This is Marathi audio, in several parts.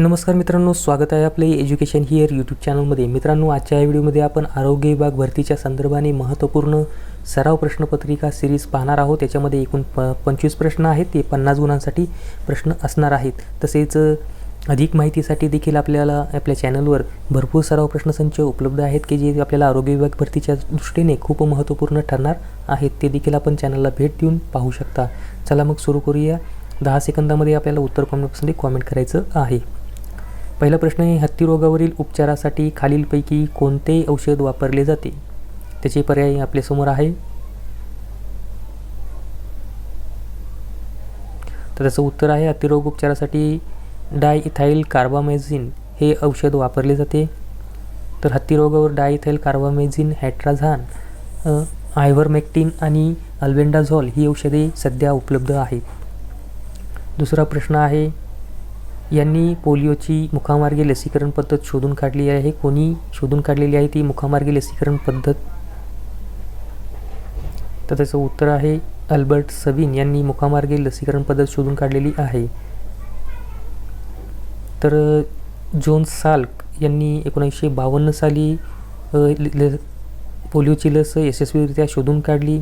नमस्कार मित्रांनो स्वागत आहे आपले एज्युकेशन हिअर यूट्यूब चॅनलमध्ये मित्रांनो आजच्या या व्हिडिओमध्ये आपण आरोग्य विभाग भरतीच्या संदर्भाने महत्त्वपूर्ण सराव प्रश्नपत्रिका सिरीज पाहणार आहोत. त्याच्यामध्ये एकूण प पंचवीस प्रश्न आहेत. ते पन्नास गुणांसाठी प्रश्न असणार आहेत. तसेच अधिक माहितीसाठी देखील आपल्याला आपल्या चॅनलवर भरपूर सराव प्रश्नसंच उपलब्ध आहेत की जे आपल्याला आरोग्य विभाग भरतीच्या दृष्टीने खूप महत्त्वपूर्ण ठरणार आहेत ते देखील आपण चॅनलला भेट देऊन पाहू शकता. चला मग सुरू करूया. दहा सेकंदामध्ये आपल्याला उत्तर कॉमेंटमध्ये कॉमेंट करायचं आहे? पहिला प्रश्न आहे हत्तीरोगावरील उपचारासाठी खालीलपैकी कोणते औषध वापरले जाते? त्याचे पर्याय आपल्यासमोर आहे. तर त्याचं उत्तर आहे हत्तीरोग उपचारासाठी डायइथाईल कार्बामेझिन हे औषध वापरले जाते. तर हत्तीरोगावर डायइथाईल कार्बामेझिन हॅट्राझान आयव्हरमेक्टिन आणि अल्बेंडाझॉल ही औषधे सध्या उपलब्ध आहेत. दुसरा प्रश्न आहे यांनी पोलिओची मुखामार्गी लसीकरण पद्धत शोधून काढली आहे. कोणी शोधून काढलेली आहे? ती मुखामार्गी लसीकरण पद्धत? तर त्याचं उत्तर आहे अल्बर्ट सविन यांनी मुखामार्गी लसीकरण पद्धत शोधून काढलेली आहे. तर जोन साल्क यांनी एकोणीसशे बावन्न साली पोलिओची लस यशस्वीरित्या शोधून काढली.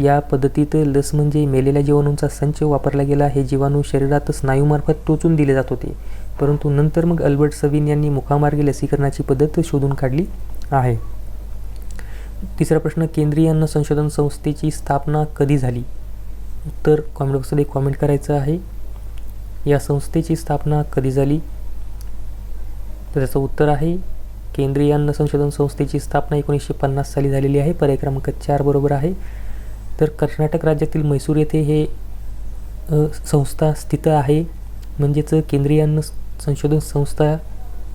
या पद्धतीत लस म्हणजे मेलेल्या जीवाणूंचा संच वापरला गेला हे जीवाणू शरीरात स्नायूमार्फत टोचून दिले जात होते. परंतु नंतर मग अल्बर्ट सविन यांनी मुखामार्गे लसीकरणाची पद्धत शोधून काढली आहे. तिसरा प्रश्न केंद्रीय अन्न संशोधन संस्थेची स्थापना कधी झाली? उत्तर कॉमेंट बॉक्समध्ये कॉमेंट करायचं आहे. या संस्थेची स्थापना कधी झाली? तर त्याचं उत्तर आहे केंद्रीय अन्न संशोधन संस्थेची स्थापना एकोणीसशे पन्नास साली झालेली आहे. पर्याय क्रमांक चार बरोबर आहे. तर कर्नाटक राज्यातील मैसूर येथे हे संस्था स्थित आहे. म्हणजेच केंद्रीय अन्न संशोधन संस्था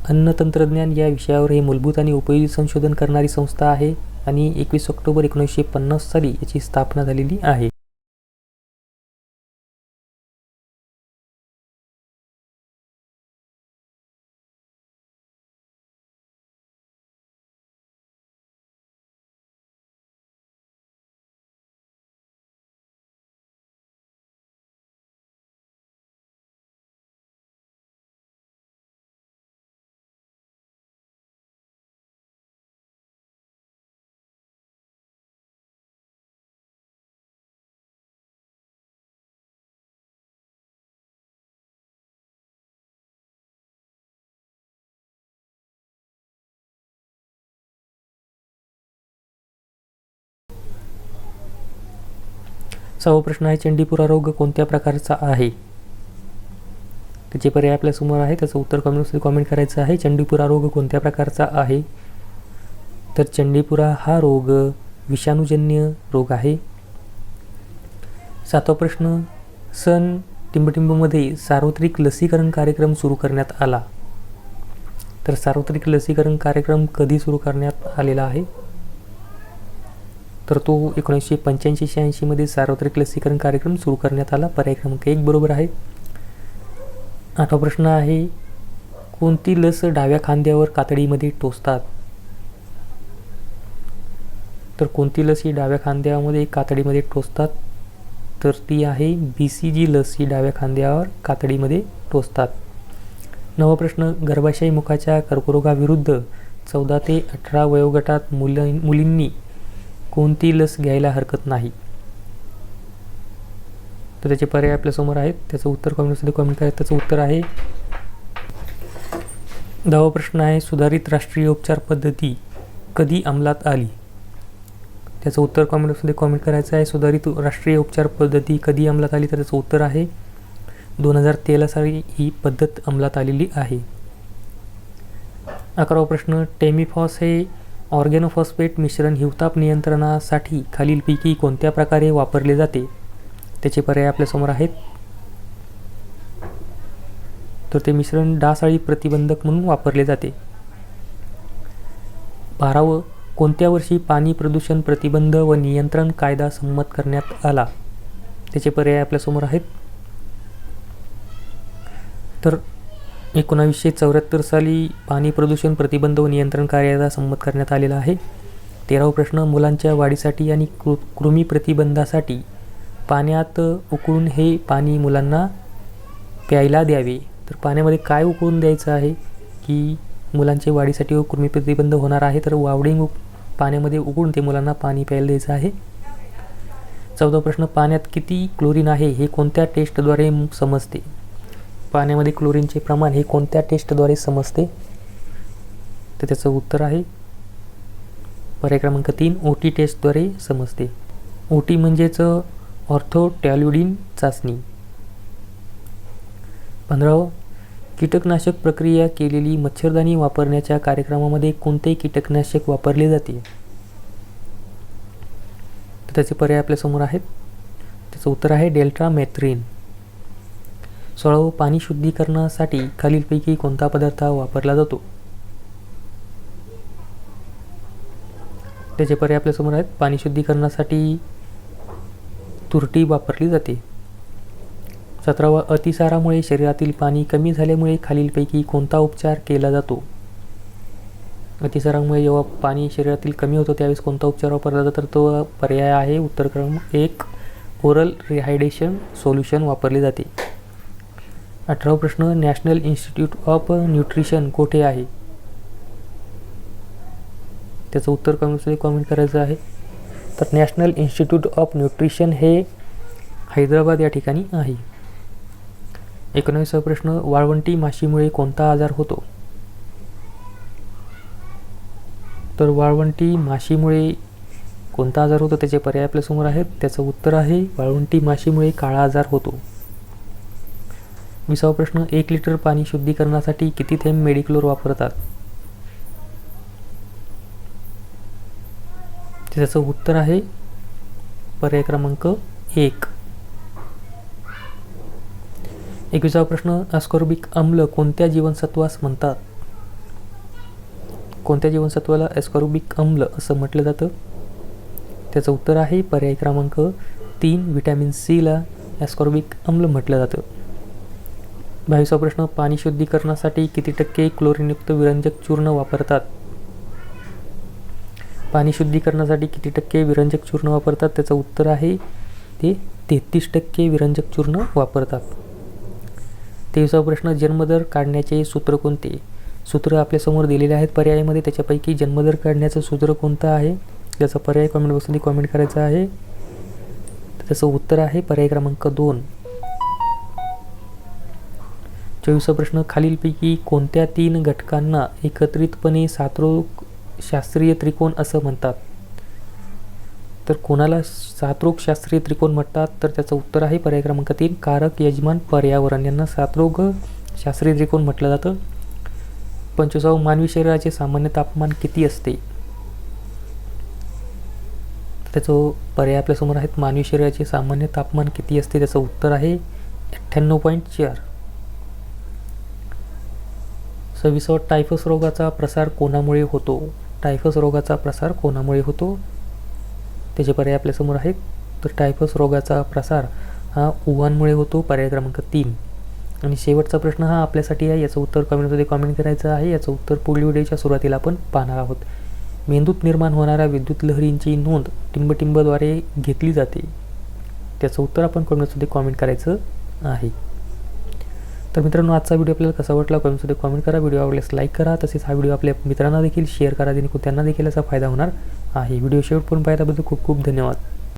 अन्न तंत्रज्ञान या विषयावर हे मूलभूत आणि उपयोगी संशोधन करणारी संस्था आहे आणि एकवीस ऑक्टोबर एकोणीसशे पन्नास साली याची स्थापना झालेली आहे. सहावा प्रश्न आहे चंडीपुरा रोग कोणत्या प्रकारचा आहे? त्याचे पर्याय आपल्यासमोर आहे त्याचं उत्तर कमेंटमध्ये कॉमेंट करायचं आहे. चंडीपुरा रोग कोणत्या प्रकारचा आहे? तर चंडीपुरा हा रोग विषाणूजन्य रोग आहे. सातवा प्रश्न सन टिंबटिंबमध्ये सार्वत्रिक लसीकरण कार्यक्रम सुरू करण्यात आला. तर सार्वत्रिक लसीकरण कार्यक्रम कधी सुरू करण्यात आलेला आहे? तर तो एकोणीसशे पंच्याऐंशी शहाऐंशीमध्ये सार्वत्रिक लसीकरण कार्यक्रम सुरू करण्यात आला. पर्याय क्रमांक एक बरोबर आहे. आठवा प्रश्न आहे कोणती लस डाव्या खांद्यावर कातडीमध्ये टोचतात? तर कोणती लस ही डाव्या खांद्यामध्ये कातडीमध्ये टोचतात? तर ती आहे बी सी जी लस ही डाव्या खांद्यावर कातडीमध्ये टोचतात. नवा प्रश्न गर्भाशयी मुखाच्या कर्करोगाविरुद्ध चौदा ते अठरा वयोगटात मुल मुलींनी कोणती लस घ्यायला हरकत नाही. तर त्याचे पर्याय आपल्यासमोर आहेत. त्याचं उत्तर कॉमेंटमध्ये कॉमेंट करा. त्याचं उत्तर आहे दहावा प्रश्न आहे सुधारित राष्ट्रीय उपचार पद्धती कधी अंमलात आली? त्याचं उत्तर कॉमेंटमध्ये कॉमेंट करायचं आहे. सुधारित राष्ट्रीय उपचार पद्धती कधी अंमलात आली? तर त्याचं उत्तर आहे दोन हजार तेरा साली ही पद्धत अंमलात आलेली आहे. अकरावा प्रश्न टेमिफॉस हे ऑर्गॅनोफॉस्फेट मिश्रण हिवताप नियंत्रणासाठी खालीलपैकी कोणत्या प्रकारे वापरले जाते? त्याचे पर्याय आपल्यासमोर आहेत. तर ते मिश्रण डासाळी प्रतिबंधक म्हणून वापरले जाते. बारावं कोणत्या वर्षी पाणी प्रदूषण प्रतिबंध व नियंत्रण कायदा संमत करण्यात आला? त्याचे पर्याय आपल्यासमोर आहेत. तर एकोणावीसशे चौऱ्याहत्तर साली पाणी प्रदूषण प्रतिबंध व नियंत्रण कार्याचा संमत करण्यात आलेला आहे. तेरावा प्रश्न मुलांच्या वाढीसाठी आणि कृ कृमी प्रतिबंधासाठी पाण्यात उकळून हे पाणी मुलांना प्यायला द्यावे. तर पाण्यामध्ये काय उकळून द्यायचं आहे? की मुलांच्या वाढीसाठी व कृमी प्रतिबंध होणार आहे तर वावडिंग पाण्यामध्ये उकळून ते मुलांना पाणी प्यायला द्यायचं आहे. चौदा प्रश्न पाण्यात किती क्लोरीन आहे? हे कोणत्या टेस्टद्वारे समजते? पाण्यामध्ये क्लोरीनचे प्रमाण हे कोणत्या टेस्टद्वारे समजते? तर त्याचं उत्तर आहे पर्याय क्रमांक तीन ओ टी टेस्टद्वारे समजते. ओ टी म्हणजेच ऑर्थोटॅल्युडिन चाचणी. पंधरावं कीटकनाशक प्रक्रिया केलेली मच्छरदाणी वापरण्याच्या कार्यक्रमामध्ये कोणते कीटकनाशक वापरले जाते? तर त्याचे पर्याय आपल्यासमोर आहेत. त्याचं उत्तर आहे डेल्ट्रा मेथ्रीन. सोळावं पाणी शुद्धीकरणासाठी खालीलपैकी कोणता पदार्थ वापरला जातो? त्याचे पर्याय आपल्यासमोर आहेत. पाणी शुद्धीकरणासाठी तुरटी वापरली जाते. सतरावा अतिसारामुळे शरीरातील पाणी कमी झाल्यामुळे खालीलपैकी कोणता उपचार केला जातो? अतिसारामुळे जेव्हा पाणी शरीरातील कमी होतं त्यावेळेस कोणता उपचार वापरला जातो? तर तो पर्याय आहे. उत्तर एक ओरल रिहायड्रेशन सोल्युशन वापरले जाते. अठरावा प्रश्न नॅशनल इन्स्टिट्यूट ऑफ न्यूट्रिशन कोठे आहे? त्याचं उत्तर कमेंट्समध्ये कॉमेंट करायचं आहे. तर नॅशनल इन्स्टिट्यूट ऑफ न्यूट्रिशन हे हैदराबाद या ठिकाणी आहे. एकोणवीसावा प्रश्न वाळवंटी माशीमुळे कोणता आजार होतो? तर वाळवंटी माशीमुळे कोणता आजार होतो? त्याचे पर्याय आपल्यासमोर आहेत. त्याचं उत्तर आहे वाळवंटी माशीमुळे काळा आजार होतो. विसावा प्रश्न एक लिटर पाणी शुद्धीकरणासाठी किती थेंब मेडिक्लोर वापरतात? त्याचं उत्तर आहे पर्याय क्रमांक एक. एकविसावा प्रश्न अस्कॉर्बिक आम्ल कोणत्या जीवनसत्वास म्हणतात? कोणत्या जीवनसत्वाला एस्कॉर्बिक आम्ल असं म्हटलं जातं? त्याचं उत्तर आहे पर्याय क्रमांक तीन व्हिटॅमिन सीला ॲस्कॉर्बिक आम्ल म्हटलं जातं. बावीसवा प्रश्न पाणी शुद्धीकरणासाठी किती टक्के क्लोरीनयुक्त विरंजक चूर्ण वापरतात? पाणी शुद्धीकरणासाठी किती टक्के विरंजक चूर्ण वापरतात? त्याचं उत्तर आहे ते तेहतीस टक्के विरंजक चूर्ण वापरतात. तेविसावा प्रश्न जन्मदर काढण्याचे सूत्र कोणते? सूत्र आपल्यासमोर दिलेले आहेत पर्यायामध्ये त्याच्यापैकी जन्मदर काढण्याचं सूत्र कोणतं आहे? त्याचा पर्याय कमेंट बॉक्समध्ये कॉमेंट करायचा आहे. त्याचं उत्तर आहे पर्याय क्रमांक दोन. चोवीसा प्रश्न खालीलपैकी कोणत्या तीन घटकांना एकत्रितपणे सातरोग शास्त्रीय त्रिकोण असं म्हणतात? तर कोणाला सातरोग शास्त्रीय त्रिकोण म्हणतात? तर त्याचं उत्तर आहे पर्याय क्रमांक तीन कारक यजमान पर्यावरण. यांना सातरोग शास्त्रीय त्रिकोण म्हटलं जातं. पंचवीसावं मानवी शरीराचे सामान्य तापमान किती असते? त्याचं पर्याय आपल्यासमोर आहेत. मानवी शरीराचे सामान्य तापमान किती असते? त्याचं उत्तर आहे अठ्ठ्याण्णव पॉईंट चार. सव्वीसावा टायफस रोगाचा प्रसार कोणामुळे होतो? टायफस रोगाचा प्रसार कोणामुळे होतो? त्याचे पर्याय आपल्यासमोर आहेत. तर टायफस रोगाचा प्रसार हा उहानमुळे होतो पर्याय क्रमांक तीन. आणि शेवटचा प्रश्न हा आपल्यासाठी आहे. याचं उत्तर कमेंटमध्ये कमेंट करायचं आहे. याचं उत्तर पुढील व्हिडिओच्या सुरुवातीला आपण पाहणार आहोत. मेंदूत निर्माण होणाऱ्या विद्युत लहरींची नोंद टिंबटिंबद्वारे घेतली जाते. त्याचं उत्तर आपण कमेंटमध्ये कॉमेंट करायचं आहे. तर मित्रांनो आजचा व्हिडिओ आपल्याला कसा वाटला कमेंटमध्ये कॉमेंट करा. व्हिडिओ आवडल्यास लाईक करा. तसेच हा व्हिडिओ आपल्या मित्रांना देखील शेअर करा. जेणेकरून त्यांना देखील असा फायदा होणार. आहे व्हिडिओ शेवटपर्यंत पाहिल्याबद्दल खूप खूप धन्यवाद.